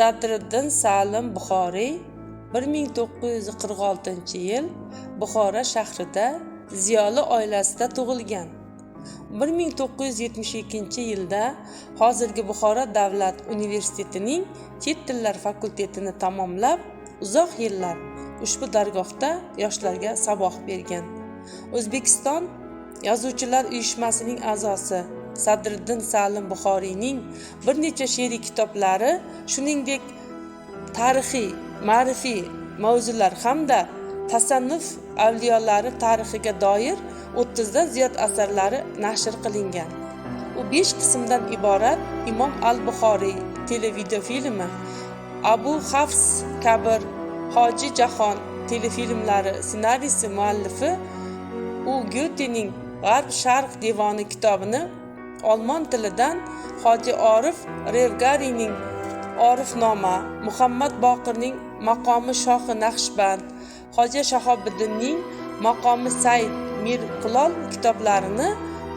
sadriddin salim buxoriy 1946 yil buxoro shahrida ziyoli oilasida tug'ilgan. 1972 yilda hozirgi buxoro davlat universitetining chet tillar fakultetini tamomlab uzoq yillar ushbu dargohda yoshlarga saboq bergan. O'zbekiston yozuvchilar uyushmasining a'zosi sadriddin salim buxoriyning bir necha she'riy kitoblari shuningdek tarixiy ma'rifiy mavzular hamda tasannuf avliyolari tarixiga doir o'ttizdan ziyod asarlari nashr qilingan. U besh qismdan iborat imom al buxoriy televideofilmi abu hafs kabir hoji jahon telefilmlari ssenariysi muallifi u gyotening g'arb sharq devoni kitobini olmon tilidan hoji orif revgariyning orifnoma muhammad boqirning maqomi shohi naqshband hoji shahobiddinning maqomi said mirqulol kitoblarini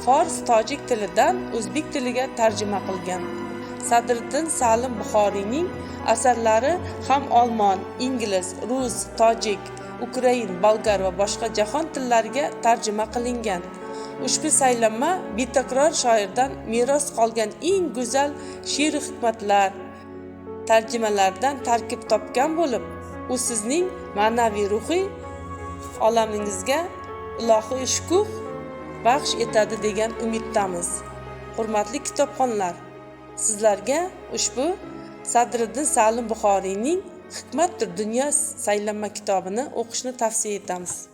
fors tojik tilidan o'zbek tiliga tarjima qilgan. Sadriddin salim buxoriyning asarlari ham olmon ingliz rus tojik ukrain bolgar va boshqa jahon tillariga tarjima qilingan. Ushbu saylanma betakror shoirdan meros qolgan eng go'zal she'r hikmatlar tarjimalardan tarkib topgan bo'lib u sizning ma'naviy ruhiy olamingizga ilohiy shukuh baxsh etadi degan umiddamiz. Hurmatli kitobxonlar sizlarga ushbu sadriddin salim buxoriyning hikmatdir dunyo saylanma kitobini o'qishni tavsiya etamiz.